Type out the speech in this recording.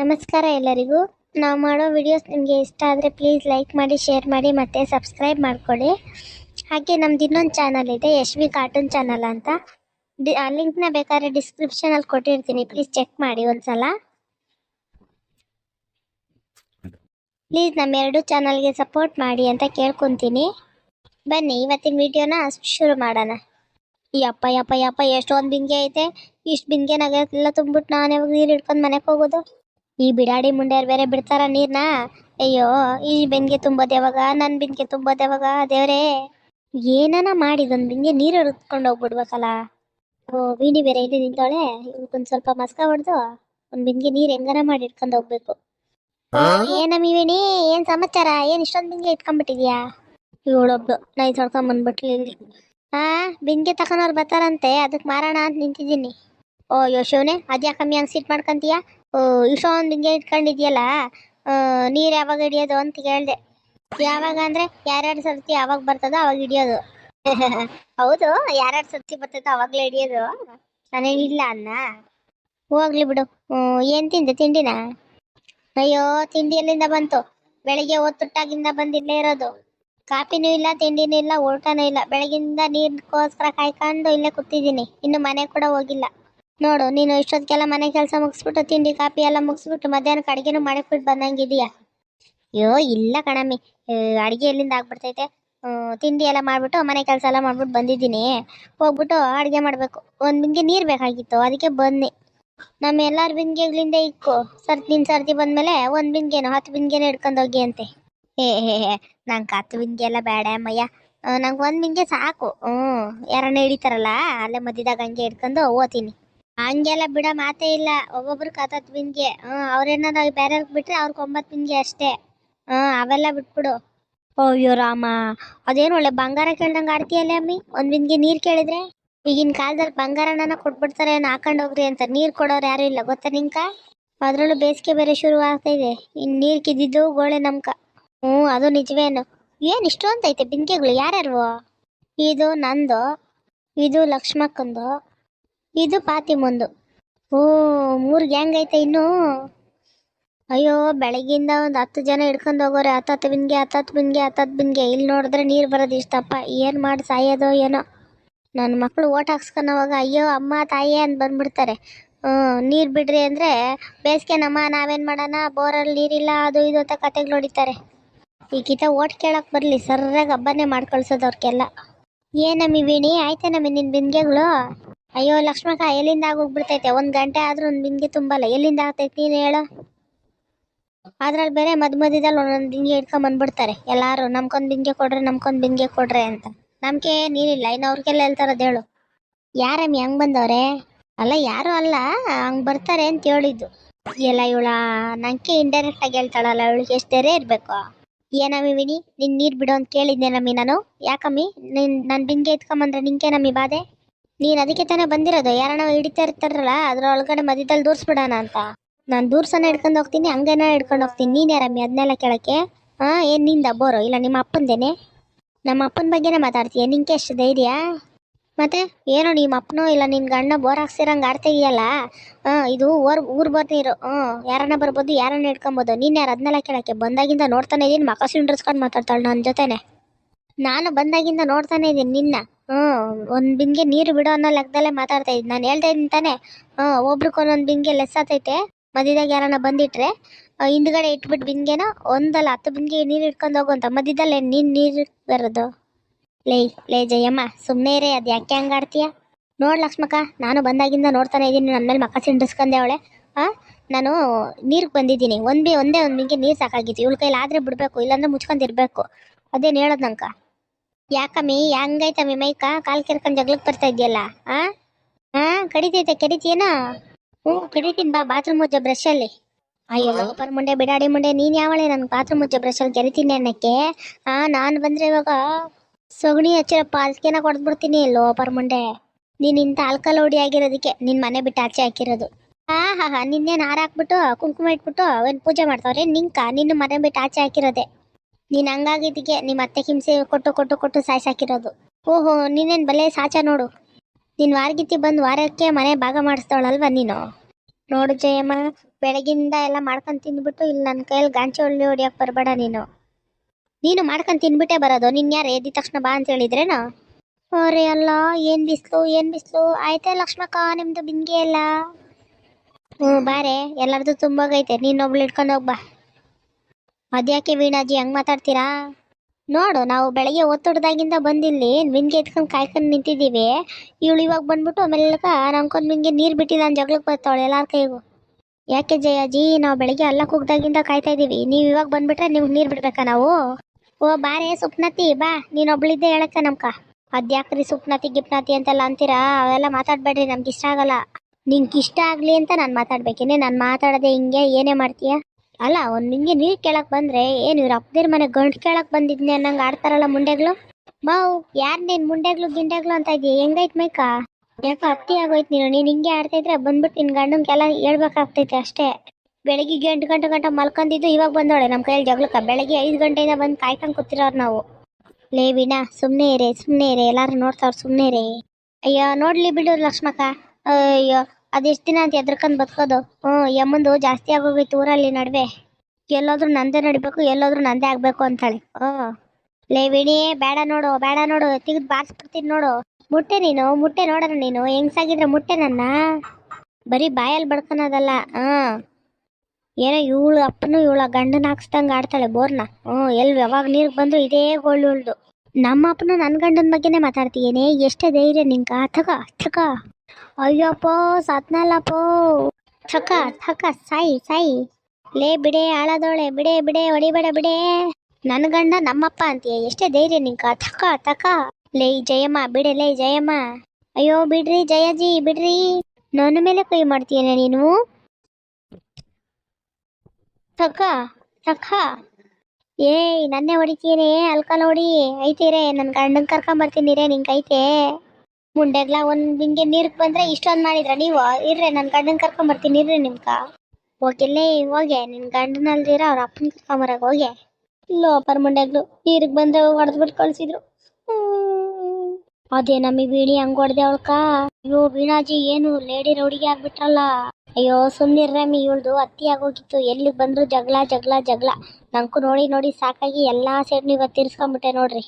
ನಮಸ್ಕಾರ ಎಲ್ಲರಿಗೂ. ನಾವು ಮಾಡೋ ವಿಡಿಯೋಸ್ ನಿಮಗೆ ಇಷ್ಟ ಆದರೆ ಪ್ಲೀಸ್ ಲೈಕ್ ಮಾಡಿ ಶೇರ್ ಮಾಡಿ ಮತ್ತು ಸಬ್ಸ್ಕ್ರೈಬ್ ಮಾಡಿಕೊಳ್ಳಿ ಹಾಗೆ ನಮ್ದು ಇನ್ನೊಂದು ಚಾನಲ್ ಇದೆ ಯಶ್ ವಿ ಕಾರ್ಟೂನ್ ಚಾನಲ್ ಅಂತ. ಡಿ ಆ ಲಿಂಕ್ನ ಬೇಕಾದ್ರೆ ಡಿಸ್ಕ್ರಿಪ್ಷನಲ್ಲಿ ಕೊಟ್ಟಿರ್ತೀನಿ. ಪ್ಲೀಸ್ ಚೆಕ್ ಮಾಡಿ ಒಂದ್ಸಲ. ಪ್ಲೀಸ್ ನಮ್ಮ ಎರಡು ಚಾನಲ್ಗೆ ಸಪೋರ್ಟ್ ಮಾಡಿ ಅಂತ ಕೇಳ್ಕೊತೀನಿ. ಬನ್ನಿ, ಇವತ್ತಿನ ವಿಡಿಯೋನ ಶುರು ಮಾಡೋಣ. ಯಪ್ಪ ಯಪ್ಪ ಯಪ್ಪ, ಎಷ್ಟೊಂದು ಬಿಂಗೆ ಐತೆ. ಇಷ್ಟು ಬಿಂಗೆ ಎಲ್ಲ ತುಂಬಿಟ್ಟು ನಾನು ಯಾವಾಗ ನೀರು ಹಿಡ್ಕೊಂಡು ಮನೆಗೆ ಹೋಗೋದು? ಈ ಬಿಡಾಡಿ ಮುಂಡ್ಯಾರು ಬೇರೆ ಬಿಡ್ತಾರ ನೀರ್ನ? ಅಯ್ಯೋ ಈ ಬೆನ್ಗೆ ತುಂಬೋದು ಯಾವಾಗ ನನ್ನ ಬೆನ್ಗೆ ತುಂಬೋದು ಯಾವಾಗ ದೇವ್ರೇ. ಏನನ ಮಾಡಿ ಒಂದ್ ಬಿಂಗೆ ನೀರು ಹಿಡ್ಕೊಂಡು ಹೋಗ್ಬಿಡ್ಬೇಕಲ್ಲ ಓ ವೀಣಿ ಬೇರೆ ಇಲ್ಲಿ ನಿಂತವಳೆ. ಇವಕ್ಕೊಂದು ಸ್ವಲ್ಪ ಮಸ್ಕ ಹೊಡೆದು ಒಂದು ಬಿಂಗೆ ನೀರು ಹೆಂಗನ ಮಾಡಿ ಇಟ್ಕೊಂಡು ಹೋಗ್ಬೇಕು. ಏನಮ್ಮಿ ವೀಣಿ ಏನ್ ಸಮಾಚಾರ? ಏನ್ ಇಷ್ಟೊಂದು ಬಿಂಗೆ ಇಟ್ಕೊಂಡ್ಬಿಟ್ಟಿದ್ಯಾ? ಇವಳೊಬ್ಳು ನೈಸ್ ಹೊಡ್ಕೊಂಡ್ ಬಂದ್ಬಿಟ್ಲಿ ಇಲ್ಲಿ. ಹಾ ಬಿಂಗೆ ತಕೊಂಡವ್ರು ಬರ್ತಾರಂತೆ ಅದಕ್ಕೆ ಮಾರೋಣ ಅಂತ ನಿಂತಿದ್ದೀನಿ. ಓ ಯಶೋನೆ ಅದ್ಯಾ ಕಮ್ಮಿ ಹಂಗೆ ಸೀಟ್ ಮಾಡ್ಕೊಂತೀಯ? ಇಷ್ಟೊಂದು ಹಿಂಗೆ ಇಟ್ಕೊಂಡಿದ್ಯಲ್ಲ? ನೀರ್ ಯಾವಾಗ ಹಿಡಿಯೋದು ಅಂತ ಕೇಳ್ದೆ. ಯಾವಾಗ ಅಂದ್ರೆ ಯಾರ್ಯಾರು ಸರ್ತಿ ಯಾವಾಗ ಬರ್ತದೋ ಅವಾಗ ಹಿಡಿಯೋದು. ಹೌದು ಯಾರ್ಯಾರು ಸರ್ತಿ ಬರ್ತದೋ ಅವಾಗಲೇ ಹಿಡಿಯೋದು. ಇಲ್ಲ ಅನ್ನ ಹೋಗ್ಲಿ ಬಿಡು. ಏನ್ ತಿಂದೆ ತಿಂಡಿನ? ಅಯ್ಯೋ, ತಿಂಡಿ ಎಲ್ಲಿಂದ ಬಂತು? ಬೆಳಿಗ್ಗೆ ಒತ್ತುಟ್ಟಾಗಿಂದ ಇಲ್ಲೇ ಇರೋದು. ಕಾಪಿನೂ ಇಲ್ಲ, ತಿಂಡಿನೂ ಇಲ್ಲ, ಊಟನೂ ಇಲ್ಲ. ಬೆಳಗಿಂದ ನೀರ್ಗೋಸ್ಕರ ಕಾಯ್ಕೊಂಡು ಇಲ್ಲೇ ಕೂತಿದ್ದೀನಿ. ಇನ್ನು ಮನೆ ಕೂಡ ಹೋಗಿಲ್ಲ. ನೋಡು, ನೀನು ಇಷ್ಟೊತ್ತಿಗೆಲ್ಲ ಮನೆ ಕೆಲಸ ಮುಗಿಸ್ಬಿಟ್ಟು, ತಿಂಡಿ ಕಾಪಿ ಎಲ್ಲ ಮುಗಿಸ್ಬಿಟ್ಟು ಮಧ್ಯಾಹ್ನಕ್ಕೆ ಅಡುಗೆನೂ ಮಾಡಕ್ಬಿಟ್ಟು ಬಂದಂಗಿದೆಯಾ ಅಯ್ಯೋ, ಇಲ್ಲ ಕಣಮ್ಮಿ. ಅಡುಗೆ ಎಲ್ಲಿಂದ ಆಗ್ಬಿಡ್ತೈತೆ? ತಿಂಡಿ ಎಲ್ಲ ಮಾಡಿಬಿಟ್ಟು ಮನೆ ಕೆಲಸ ಎಲ್ಲ ಮಾಡ್ಬಿಟ್ಟು ಬಂದಿದ್ದೀನಿ. ಹೋಗ್ಬಿಟ್ಟು ಅಡುಗೆ ಮಾಡಬೇಕು. ಒಂದು ಬಿಂಗೆ ನೀರು ಬೇಕಾಗಿತ್ತು, ಅದಕ್ಕೆ ಬಂದೆ. ನಮ್ಮ ಎಲ್ಲರ ಬಿಂಗೆಗಳಿಂದ ಇಕ್ಕು. ಸರ್ತಿ ನಿನ್ನ ಸರ್ತಿ ಬಂದಮೇಲೆ ಒಂದು ಬಿಂಗೇನು ಹತ್ತು ಬಿಂಗೇನು ಹಿಡ್ಕೊಂಡು ಹೋಗಿ ಅಂತೆ. ಹೇ ಹೇ ಹೇ, ನಂಗೆ ಹತ್ತು ಬಿಂಗೆ ಎಲ್ಲ ಬೇಡ ಅಮ್ಮಯ್ಯ. ನಂಗೆ ಒಂದು ಬಿಂಗೆ ಸಾಕು. ಹ್ಞೂ ಯಾರನ್ನ ಹಿಡಿತಾರಲ್ಲ ಅಲ್ಲೇ ಮಧ್ಯದಾಗ ಹಂಗೆ ಹಿಡ್ಕೊಂಡು ಓದ್ತೀನಿ ಹಂಗೆಲ್ಲ ಬಿಡ, ಮಾತೇ ಇಲ್ಲ. ಒಬ್ಬೊಬ್ರು ಕತತ್ ಬಿಂಗೆ ಹ್ಞೂ ಅವ್ರೇನಾರ ಬೇರೆಯವ್ರಿಗೆ ಬಿಟ್ರೆ ಅವ್ರಿಗೆ ಒಂಬತ್ತು ಬಿಂಗೆ ಅಷ್ಟೇ. ಹ್ಞೂ ಅವೆಲ್ಲ ಬಿಟ್ಬಿಡು. ಅಯ್ಯೋ ರಾಮ, ಅದೇನು ಒಳ್ಳೆ ಬಂಗಾರ ಕೇಳ್ದಂಗೆ ಆಡ್ತೀಯಲ್ಲ ಅಮ್ಮಿ? ಒಂದ್ ಬಿಂದಿಗೆ ನೀರ್ ಕೇಳಿದ್ರೆ? ಈಗಿನ ಕಾಲದಲ್ಲಿ ಬಂಗಾರನ ಕೊಟ್ಬಿಡ್ತಾರೆ, ಏನ್ ಹಾಕೊಂಡ್ ಹೋಗ್ರಿ ಅಂತ. ನೀರ್ ಕೊಡೋರು ಯಾರು ಇಲ್ಲ. ಗೊತ್ತಾ ನಿಂಕ? ಅದ್ರಲ್ಲೂ ಬೇಸಿಗೆ ಬೇರೆ ಶುರು ಆಗ್ತಾ ಇದೆ. ಇನ್ನು ನೀರು ಕಿದ್ದಿದ್ದು ಗೋಳೆ ನಮ್ಕ. ಹ್ಮ್, ಅದು ನಿಜವೇನು. ಏನು ಇಷ್ಟೊಂದು ಐತೆ ಬಿಂದಿಗೆಗಳು ಯಾರ್ಯಾರು? ಇದು ನಂದು? ಇದು ಲಕ್ಷ್ಮಕ್ಕಂದು? ಇದು ಪಾತಿಮೊಂದು. ಓ, ಮೂರು ಗ್ಯಾಂಗ್ ಐತೆ ಇನ್ನು. ಅಯ್ಯೋ ಬೆಳಗಿಂದ ಒಂದು ಹತ್ತು ಜನ ಹಿಡ್ಕೊಂಡು ಹೋಗೋರೆ. ಹತ್ತತ್ತು ಬಿನ್ಗೆ ಹತ್ತತ್ತು ಬಿನ್ಗೆ ಹತ್ತತ್ತು ಬಿನ್ಗೆ. ಇಲ್ಲಿ ನೋಡಿದ್ರೆ ನೀರು ಬರೋದು ಇಷ್ಟಪ್ಪ. ಏನು ಮಾಡಿ ಸಾಯೋದೋ ಏನೋ. ನನ್ನ ಮಕ್ಕಳು ಓಟ್ ಹಾಕ್ಸ್ಕೊಳೋವಾಗ ಅಯ್ಯೋ, ಅಮ್ಮ, ತಾಯಿ ಅಂತ ಬಂದ್ಬಿಡ್ತಾರೆ. ಹ್ಞೂ ನೀರು ಬಿಡ್ರಿ ಅಂದರೆ ಬೇಸಿಗೆ ನಮ್ಮ ನಾವೇನು ಮಾಡೋಣ? ಬೋರಲ್ಲಿ ನೀರಿಲ್ಲ, ಅದು ಇದು ಅಂತ ಕತೆಗಳು ಹೊಡಿತಾರೆ. ಈಗಿತ ಓಟ್ ಕೇಳಕ್ಕೆ ಬರಲಿ. ಸರ್ರಾಗಿ ಹಬ್ಬನೇ ಮಾಡ್ಕೊಳ್ಸೋದು ಅವ್ರಿಗೆಲ್ಲ. ಏನಮ್ಮಿ ವೀಣಿ? ಆಯ್ತೇನಮ್ಮಿ ನಿನ್ನ ಬಿನ್ಗೆಗಳು? ಅಯ್ಯೋ, ಲಕ್ಷ್ಮಕ್ಕ, ಎಲ್ಲಿಂದ ಆಗೋಗ್ಬಿಡ್ತೈತೆ? ಒಂದ್ ಗಂಟೆ ಆದ್ರೂ ಬಿನ್ಗೆ ತುಂಬಲ್ಲ. ಎಲ್ಲಿಂದ ಆಗ್ತೈತೆ ನೀನು ಹೇಳು. ಅದ್ರಲ್ಲಿ ಬೇರೆ ಮದ್ ಮಧ್ಯದಲ್ಲಿ ಒಂದೊಂದು ಬಿಂಗೆ ಇಟ್ಕೊಂಡ್ ಬಂದ್ಬಿಡ್ತಾರೆ. ಎಲ್ಲಾರು ನಮ್ಕೊಂದ್ ಬಿಂಗೆ ಕೊಡ್ರಿ ನಮ್ಕೊಂದ್ ಬಿಂಗೆ ಕೊಡ್ರಿ ಅಂತ. ನಮ್ಗೆ ನೀನಿಲ್ಲ ಇನ್ನು ಅವ್ರಿಗೆಲ್ಲ ಹೇಳ್ತಾರದ್ ಹೇಳು. ಯಾರಮ್ಮಿ, ಹಂಗ್ ಬಂದವ್ರೆ? ಅಲ್ಲ, ಯಾರು ಅಲ್ಲ. ಹಂಗ್ ಬರ್ತಾರೆ ಅಂತ ಹೇಳಿದ್ದು. ಎಲ್ಲ ಇವಳ ನಂಗೆ ಇಂಡೈರೆಕ್ಟ್ ಆಗಿ ಹೇಳ್ತಾಳಲ್ಲ ಇವಳಿಗೆ ಎಷ್ಟು ಧೈರ್ಯ ಇರ್ಬೇಕು? ಏನಮ್ಮಿ ವಿನಿ, ನಿನ್ ನೀರ್ ಬಿಡು ಅಂತ ಕೇಳಿದ್ದೆ ನಮ್ಮಿ ನಾನು? ಯಾಕಮ್ಮಿ, ನಿನ್, ನನ್ ಬಿಂಗೆ ಎತ್ಕೊಂಬಂದ್ರೆ ನಿಂಗೆ ನಮ್ಮಿ ಬಾಧೆ? ನೀನ್ ಅದಕ್ಕೆ ತಾನೇ ಬಂದಿರೋದು? ಯಾರನ್ನ ಹಿಡಿತಾ ಇರ್ತಾರಲ್ಲ ಅದ್ರ ಒಳಗಡೆ ಮಧ್ಯದಲ್ಲಿ ದೂರ್ಸ್ಬಿಡೋಣ ಅಂತ. ನಾನು ದೂರ್ಸನ ಹಿಡ್ಕೊಂಡು ಹೋಗ್ತೀನಿ, ಹಂಗೇನ ಹಿಡ್ಕೊಂಡು ಹೋಗ್ತೀನಿ. ನೀನು ಯಾರಮ್ಮಿ ಅದನ್ನೆಲ್ಲ ಕೇಳೋಕ್ಕೆ? ಹಾಂ ಏನು ನಿಂದ ಬೋರು? ಇಲ್ಲ, ನಿಮ್ಮ ಅಪ್ಪಂದೇನೆ? ನಮ್ಮ ಅಪ್ಪನ ಬಗ್ಗೆನೇ ಮಾತಾಡ್ತೀಯ? ನಿಂಗೆ ಎಷ್ಟು ಧೈರ್ಯ? ಮತ್ತೆ, ಏನೋ ನಿಮ್ಮ ಅಪ್ಪನೋ ಇಲ್ಲ ನಿನ್ನ ಗಂಡ ಬೋರ್ ಹಾಕ್ಸಿರಂಗೆ ಆಡ್ತಿದೆಯಲ್ಲ ಹಾಂ ಇದು ಊರ್, ಊರು ಬರ್ತೀರೋ ಹ್ಞೂ ಯಾರನ್ನ ಬರ್ಬೋದು, ಯಾರನ್ನ ಹಿಡ್ಕೊಬೋದು, ನೀನು ಯಾರು ಅದನ್ನೆಲ್ಲ ಕೇಳೋಕ್ಕೆ? ಬಂದಾಗಿಂದ ನೋಡ್ತಾನೆ ಇದ್ದೀನಿ ಮಕ ಸಿಂಡ್ರಿಸ್ಕೊಂಡು ಮಾತಾಡ್ತಾಳೆ ನನ್ನ ಜೊತೆನೆ. ನಾನು ಬಂದಾಗಿಂದ ನೋಡ್ತಾನೆ ಇದ್ದೀನಿ ನಿನ್ನ. ಹ್ಞೂ, ಒಂದು ಬಿಂಗೆ ನೀರು ಬಿಡೋ ಅನ್ನೋ ಲೆಕ್ಕದಲ್ಲೇ ಮಾತಾಡ್ತಾ ಇದ್ದೀನಿ ನಾನು ಹೇಳ್ತಾ ಇದ್ದೀನಿ ತಾನೆ, ಹ್ಞೂ ಒಬ್ರಿಗೆ ಒಂದೊಂದು ಲೆಸ್ ಆತೈತೆ. ಮಧ್ಯದಾಗ ಯಾರನ್ನ ಬಂದಿಟ್ರೆ ಹಿಂದ್ಗಡೆ ಇಟ್ಬಿಟ್ಟು ಬಿಂಗೆನ ಒಂದಲ್ಲ ಹತ್ತು ಬಿಂಗೆ ನೀರು ಇಟ್ಕೊಂಡು ಹೋಗುವಂತ ಮಧ್ಯದಲ್ಲೇ ನೀನು ನೀರು ಬರೋದು ಲೇ ಲೇ ಜಯಮ್ಮ ಸುಮ್ಮನೆ ಇರೇ, ಅದು ಯಾಕೆ ಹಂಗೆ ಆಡ್ತೀಯ? ನೋಡ್ ಲಕ್ಷ್ಮಕ್ಕ, ನಾನು ಬಂದಾಗಿಂದ ನೋಡ್ತಾನೆ ಇದ್ದೀನಿ ನನ್ನ ಮೇಲೆ ಮಕ್ಕ ಸಿಂಡಿಸ್ಕೊಂಡೆ ಅವಳೆ. ಆ, ನಾನು ನೀರಿಗೆ ಬಂದಿದ್ದೀನಿ. ಒಂದು ಬಿ, ಒಂದೇ ಒಂದು ಬಿಂಗೆ ನೀರು ಸಾಕಾಗಿತ್ತು. ಇವಳ ಕೈಲಿ ಆದ್ರೆ ಬಿಡಬೇಕು, ಇಲ್ಲಾಂದ್ರೆ ಮುಚ್ಕೊಂಡಿರ್ಬೇಕು. ಅದೇನು ಹೇಳೋದು ನಂಕ ಯಾಕಮ್ಮಿ ಹೆಂಗೈತಮ್ಮಿ ಮೈಕ ಕಾಲು ಕೆರ್ಕೊಂಡು ಜಗ್ಲಕ್ ಬರ್ತಾ ಇದೆಯಲ್ಲ? ಆ? ಹಾ ಕಡಿತೈತೆ ಕಡಿತೀಯನಾ ಹ್ಞೂ ಕಡಿತೀನಿ ಬಾ ಬಾತ್ರೂಮ್ ಮುಜ್ಜ ಬ್ರಷಲ್ಲಿ ಅಯ್ಯೋ ಲೋಪರ್ ಮುಂಡೆ ಬಿಡಾಡಿ ಮುಂಡೆ ನೀನು ಯಾವಳೆ ನನ್ಗೆ ಬಾತ್ರೂಮ್ ಮುಚ್ಚ ಬ್ರಷ್ ಅಲ್ಲಿ ಕೆರಿತೀನಿ ಅನ್ನಕ್ಕೆ? ಹಾ ನಾನು ಬಂದ್ರೆ ಇವಾಗ ಸೊಗಣಿ ಹಚ್ಚಿರೋ ಪಾಲ್ಸ್ಕೆನ ಕೊಡ್ಬಿಡ್ತೀನಿ ಲೋಪರ್ ಮುಂಡೆ. ನೀನು ಇಂಥ ಆಲ್ಕಲ್ ಹೊಡಿ ಆಗಿರೋದಕ್ಕೆ ನಿನ್ ಮನೆ ಬಿಟ್ಟು ಆಚೆ ಹಾಕಿರೋದು. ಹಾ ಹಾ ಹಾ ನಿನ್ನೇನು ಹಾರ ಹಾಕ್ಬಿಟ್ಟು ಕುಂಕುಮ ಇಟ್ಬಿಟ್ಟು ಏನು ಪೂಜೆ ಮಾಡ್ತಾವ್ರೆ ನಿಂಕ ನಿನ್ನ ಮನೆ ಬಿಟ್ಟು ಆಚೆ ಹಾಕಿರೋದೆ. ನೀನು ಹಂಗಾಗಿದ್ದಕ್ಕೆ ನಿಮ್ಮ ಅತ್ತೆ ಹಿಂಸೆ ಕೊಟ್ಟು ಕೊಟ್ಟು ಕೊಟ್ಟು ಸಾಯ್ಸಾಕಿರೋದು. ಓಹೋ, ನೀನೇನ್ ಬಲೆ ಸಾಚ ನೋಡು. ನೀನು ವಾರಗಿತ್ತಿ ಬಂದ್ ವಾರಕ್ಕೆ ಮನೆ ಭಾಗ ಮಾಡಿಸ್ತಾವಳಲ್ವ ನೀನು? ನೋಡು ಜಯಮ್ಮ, ಬೆಳಗಿಂದ ಎಲ್ಲ ಮಾಡ್ಕೊಂಡ್ ತಿಂದ್ಬಿಟ್ಟು ಇಲ್ಲಿ ನನ್ನ ಕೈಯಲ್ಲಿ ಗಾಂಚಿ ಹೊಳ್ಳಿ ಹೊಡಿಯಕ್ ಬರಬೇಡ ನೀನು. ನೀನು ಮಾಡ್ಕೊಂಡ್ ತಿನ್ಬಿಟ್ಟೆ ಬರೋದು, ನಿನ್ ಯಾರು ಎದ್ದ ತಕ್ಷಣ ಬಾ ಅಂತ ಹೇಳಿದ್ರೇನು? ಅರೆ ಅಲ್ಲ, ಏನ್ ಬಿಸಿಲು ಏನ್ ಬಿಸಿಲು? ಆಯ್ತಾ ಲಕ್ಷ್ಮಕ್ಕ, ನಿಮ್ದು ಬಿಂದಿಗೆ ಎಲ್ಲ? ಹ್ಞೂ ಬಾರೆ, ಎಲ್ಲರದು ತುಂಬಾಗೈತೆ ಒಬ್ಳು ಇಟ್ಕೊಂಡು ಹೋಗ್ಬಾ ಅದ್ಯಾಕೆ ವೀಣಾಜಿ ಹಂಗೆ ಮಾತಾಡ್ತೀರಾ? ನೋಡು, ನಾವು ಬೆಳಗ್ಗೆ ಒತ್ತಡದಾಗಿಂದ ಬಂದಿಲ್ಲಿ ನಿನ್ಗೆ ಎತ್ಕೊಂಡು ಕಾಯ್ಕೊಂಡು ನಿಂತಿದ್ದೀವಿ. ಇವಳು ಇವಾಗ ಬಂದ್ಬಿಟ್ಟು ಆಮೇಲೆ ನಂಗೊಂದು ನಿಂಗೆ ನೀರು ಬಿಟ್ಟು ನಾನು ಜಗಳಕ್ಕೆ ಬರ್ತಾವಳೆ ಎಲ್ಲಾರ ಕೈಗೂ. ಯಾಕೆ ಜಯಾಜಿ, ನಾವು ಬೆಳಗ್ಗೆ ಅಲ್ಲ ಕುಗ್ದಾಗಿಂದ ಕಾಯ್ತಾ ಇದ್ದೀವಿ. ನೀವು ಇವಾಗ ಬಂದ್ಬಿಟ್ರೆ ನಿಮ್ಗೆ ನೀರು ಬಿಡ್ಬೇಕಾ ನಾವು? ಓ, ಬಾರೆ ಸುಪ್ನತಿ, ಬಾ. ನೀನೊಬ್ಳಿದ್ದೆ ಹೇಳಕ್ಕ ನಮ್ಕ. ಅದ್ಯಾಕ್ರಿ ಸುಪ್ನತಿ, ಗಿಪ್ನತಿ ಅಂತೆಲ್ಲ ಅಂತೀರಾ? ಅವೆಲ್ಲ ಮಾತಾಡ್ಬೇಡ್ರಿ, ನಮ್ಗೆ ಇಷ್ಟ ಆಗಲ್ಲ. ನಿಂಗೆ ಇಷ್ಟ ಆಗಲಿ ಅಂತ ನಾನು ಮಾತಾಡ್ಬೇಕೇನೆ ನಾನು ಮಾತಾಡದೆ ಹಿಂಗೆ ಏನೇ ಮಾಡ್ತೀಯ? ಅಲ್ಲ, ಒಂದು ನಿಂಗೆ ನೀರು ಕೇಳಕ್ ಬಂದ್ರೆ ಏನು ಇವ್ರ ಅಪ್ಪದಿರ ಮನೆ ಗಂಟು ಕೇಳಕ್ ಬಂದಿದ್ನೆ ಅನ್ನಂಗೆ ಆಡ್ತಾರಲ್ಲ ಮುಂಡೆಗಳು? ಬಾವ್, ಯಾರು ನೀನು ಮುಂಡೆಗಳು, ಗಿಂಡೆಗಳು ಅಂತ ಇದೀಯ ಹೆಂಗೈತ್ ಮೈಕ? ಯಾಕೋ ಅಪ್ತಿ ಆಗೋಯ್ತು ನೀನು. ನೀನು ಹಿಂಗೆ ಆಡ್ತಾ ಇದ್ರೆ ಬಂದ್ಬಿಟ್ಟು ನಿನ್ನ ಗಂಡಂಗೆಲ್ಲ ಹೇಳ್ಬೇಕಾಗ್ತೈತೆ ಅಷ್ಟೇ. ಬೆಳಿಗ್ಗೆ ಎಂಟು ಗಂಟೆ ಗಂಟೆ ಮಲ್ಕೊಂಡಿದ್ದು ಇವಾಗ ಬಂದೋಳೆ ನಮ್ಮ ಕೈಯಲ್ಲಿ ಜಗಳಕ್ಕೆ. ಬೆಳಗ್ಗೆ ಐದು ಗಂಟೆಯಿಂದ ಬಂದು ಕಾಯ್ಕೊಂಡು ಕೂತಿರೋರು ನಾವು. ಲೇ ವೀಣಾ ಸುಮ್ಮನೆ ಇರೇ ಸುಮ್ಮನೆ ಇರೇ. ಎಲ್ಲಾರು ನೋಡ್ತಾವ್ರು ಸುಮ್ಮನೆ ಇರೇ. ಅಯ್ಯೋ, ನೋಡ್ಲಿ ಬಿಡು ಲಕ್ಷ್ಮಕ್ಕ. ಅಯ್ಯೋ. ಅದೆಷ್ಟು ದಿನ ಅಂತ ಹೆದ್ರಕೊಂಡ್ ಬದುಕೋದು? ಹ್ಞೂ ಯಮ್ಮಂದು ಜಾಸ್ತಿ ಆಗೋಗೈತೆ ಊರಲ್ಲಿ ನಡುವೆ. ಎಲ್ಲೋದ್ರೂ ನಂದೇ ನಡಿಬೇಕು, ಎಲ್ಲೋದ್ರೂ ನಂದೇ ಆಗಬೇಕು ಅಂತಾಳೆ. ಹ್ಞೂ ಲೇ ವಿಣಿ, ಬೇಡ ನೋಡು ಬೇಡ ನೋಡು, ತೆಗೆದು ಬಾರಿಸ್ಬಿಡ್ತೀನಿ ನೋಡು. ಮುಟ್ಟೆ ನೀನು, ಮುಟ್ಟೆ ನೋಡೋಣ ನೀನು, ಹೆಂಗ್ಸಾಗಿದ್ರೆ ಮುಟ್ಟೆ ನನ್ನ? ಬರೀ ಬಾಯಲ್ಲಿ ಬಡ್ಕೊಳೋದಲ್ಲ ಹಾಂ ಏನೋ ಇವಳು ಅಪ್ಪನು ಇವಳ ಗಂಡನ ಹಾಕ್ಸ್ದಂಗೆ ಆಡ್ತಾಳೆ ಬೋರ್ನ. ಹ್ಞೂ ಎಲ್ಲಿ ಯಾವಾಗ ನೀರಿಗೆ ಬಂದು ಇದೇ ಗೋಳು ಉಳ್ದು. ನಮ್ಮ ಅಪ್ಪನ ನನ್ನ ಗಂಡನ ಬಗ್ಗೆನೇ ಮಾತಾಡ್ತೀಯೇನೆ? ಎಷ್ಟೇ ಧೈರ್ಯ ನಿಂಕ ಥಕ ಥಕ ಅಯ್ಯಪ್ಪ, ಸತ್ನಲ್ಲಪ್ಪೋ. ಥಕ ಥಕ ಸಾಯಿ ಸಾಯಿ. ಲೇ ಬಿಡೆ, ಆಳದೋಳೆ, ಬಿಡೆ ಬಿಡೆ, ಹೊಡಿಬೇಡ ಬಿಡೆ. ನನ್ನ ಗಂಡ ನಮ್ಮಪ್ಪ ಅಂತೀಯ, ಎಷ್ಟೇ ಧೈರ್ಯ ನಿಂಕ. ಥಕ ಥಕ ಲೇ, ಜಯಮ್ಮ, ಬಿಡೆ, ಲೇ, ಜಯಮ್ಮ. ಅಯ್ಯೋ, ಬಿಡ್ರಿ, ಜಯಜಿ, ಬಿಡ್ರಿ. ನನ್ನ ಮೇಲೆ ಕೈ ಮಾಡ್ತೀಯನ ನೀನು? ಥಕ ಥಕ ಏಯ್, ನನ್ನೇ ಹೊಡಿತೀನಿ ಅಲ್ಕಲ್ ಹೊಡಿ ಐತೀರೇ ನನ್ನ ಗಂಡನ್ ಕರ್ಕೊಂಬರ್ತೀನಿ ರೇ, ನಿಂಗೆ ಐತೆ. ಮುಂಡೆಗ್ಲ ಒಂದ್ ಹಿಂಗೆ ನೀರ್ಗೆ ಬಂದ್ರೆ ಇಷ್ಟೊಂದು ಮಾಡಿದ್ರ. ನೀವು ಇರ್ರೆ ಗಂಡನ್ ಕರ್ಕೊಂಬರ್ತೀನಿ ಇರ್ರಿ ನಿಮ್ಕ. ಹೋಗಿಲ್ಲೇ ಹೋಗೆ ನಿನ್ನ ಗಂಡನಲ್ದಿರ ಅವ್ರ ಅಪ್ಪನ ಕರ್ಕೊಂಬರಾಗ ಹೋಗೆ. ಲೋಪರ್ ಮುಂಡೆಗ್ಲು, ನೀರಿಗೆ ಬಂದ್ರೆ ಹೊಡೆದ್ಬಿಟ್ಟು ಕಳ್ಸಿದ್ರು. ಹ್ಮ್. ಅದೇ ನಮಗೆ ವೀಣಿ ಹಂಗ್ ಹೊಡೆದೆ ಅವಳ್ಕ. ಅಯ್ಯೋ ವೀಣಾಜಿ, ಏನು ಲೇಡಿ ರೌಡಿಗೆ ಆಗ್ಬಿಟ್ರಲ್ಲ. ಅಯ್ಯೋ ಸುಮ್ಮನಿರ್ರಮ್ಮಿ ಇವಳ್ದು ಅತ್ತಿ ಆಗೋಗಿತ್ತು. ಎಲ್ಲಿ ಬಂದ್ರು ಜಗಳ ಜಗಳ ಜಗಳ. ನಂಕು ನೋಡಿ ನೋಡಿ ಸಾಕಾಗಿ ಎಲ್ಲಾ ಸೇಡ್ ಇವತ್ತು ತೀರ್ಸ್ಕೊಂಡ್ಬಿಟ್ಟೆ ನೋಡ್ರಿ.